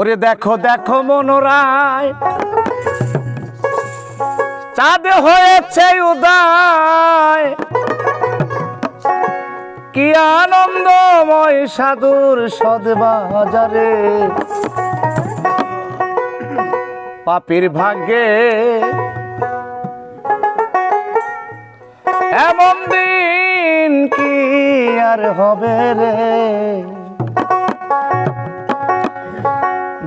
ওরে দেখো দেখো মনোরায়। চাঁদ হয়েছে উদয়। কি আনন্দময় সাধুর সদবাজারে। পাপির ভাগ্যে এমন দিন কি আর হবে রে?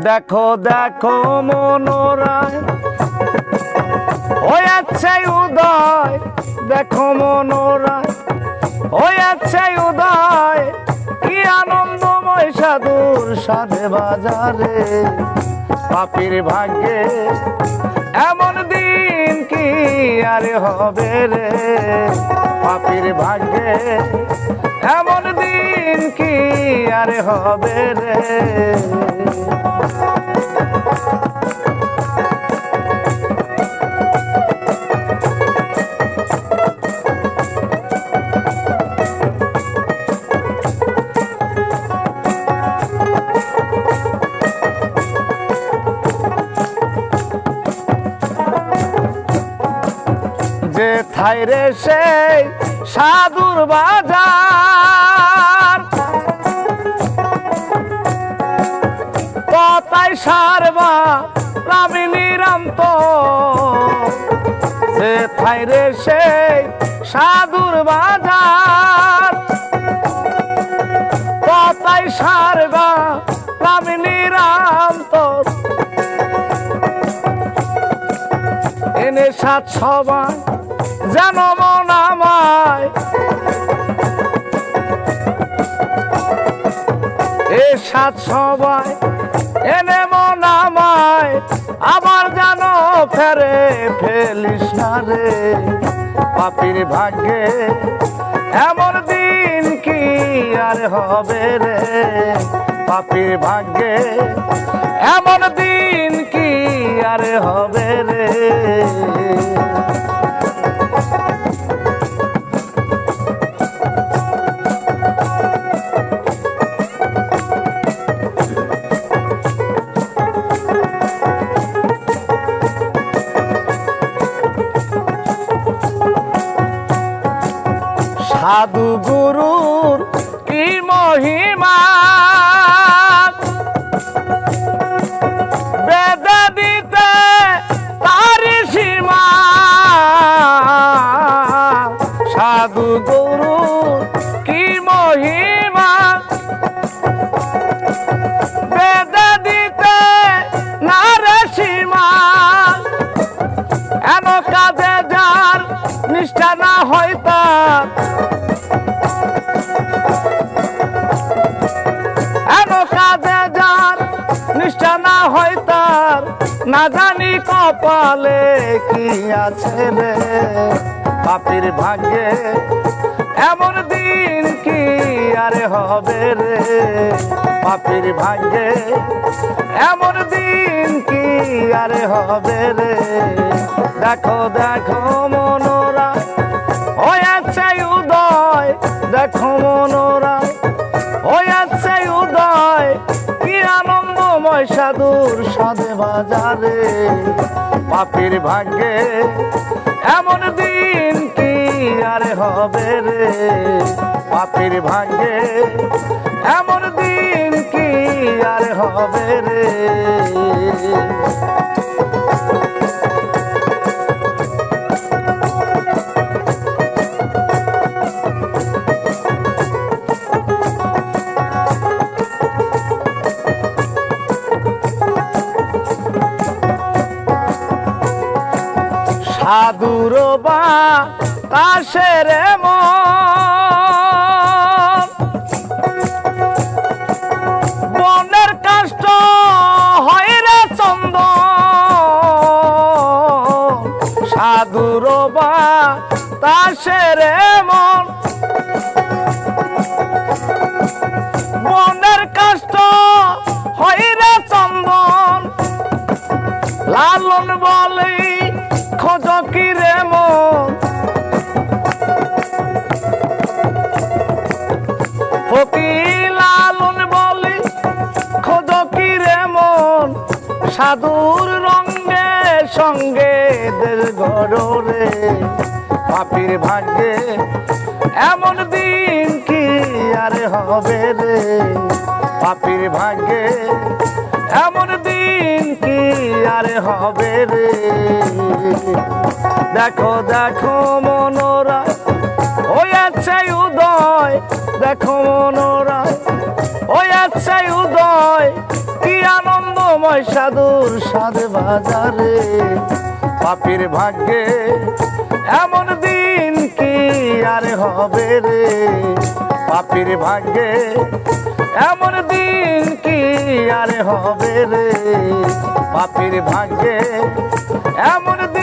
দেখো দেখো মনোরায়। হয়েছে উদয়, দেখো মনোরায়। হয়েছে উদয়, কি আনন্দময় সাধুর সাধে বাজারে। পাপির ভাগ্যে এমন দিন কি আর হবে রে? পাপির ভাগ্যে কি আর হবে রে? যে থাইরে সেই সাধুর বাজার। সারবা রামিনী রামত যে থাইরে সেই সাধুর বাজার। কথাই সারবা রামিনী রামত এনে সাত সবাই যেন মন আমায়। এ সাত সবাই এনে মন আমায়, আবার যেন ফেরে ফেলিস না রে। পাপির ভাগ্যে এমন দিন কি আর হবে রে? পাপির ভাগ্যে এমন দিন কি আর হবে রে? সাধু গুরুর কি মহিমা? সাধু গুরু কি মহিমা? বেদে দিতে নারে সীমা। এন কাজে যার নিষ্ঠা না হয় না জানি কপালে কি আছে রে। পাপির ভাগ্যে এমন দিন কি আরে হবে রে। পাপির ভাগ্যে এমন দিন কি আরে হবে রে। দেখো দেখো মনোরা হয়েছে উদয়, দেখো মনোরা আনন্দময় সাধুর সাধে বাজারে পাপির ভাগ্যে এমন দিন কি আরে হবে রে? পাপির ভাগ্যে এমন দিন কি আরে হবে রে? সাধুর বা কাশের মন। বনের কাষ্ট তাসের সাধুর রঙ্গে সঙ্গে গড়রে। পাপির ভাগ্যে এমন দিন কি আর হবে রে? পাপির ভাগ্যে এমন দিন কি আর হবে রে? দেখো দেখো মনোরা আছে উদয়। দেখো মনোরা আছে উদয়। কি সাদুর সাধ বাজারে। পাপির ভাগ্যে এমন দিন কি আরে হবে রে? পাপির ভাগ্যে এমন দিন কি আরে হবে রে? পাপির ভাগ্যে এমন দিন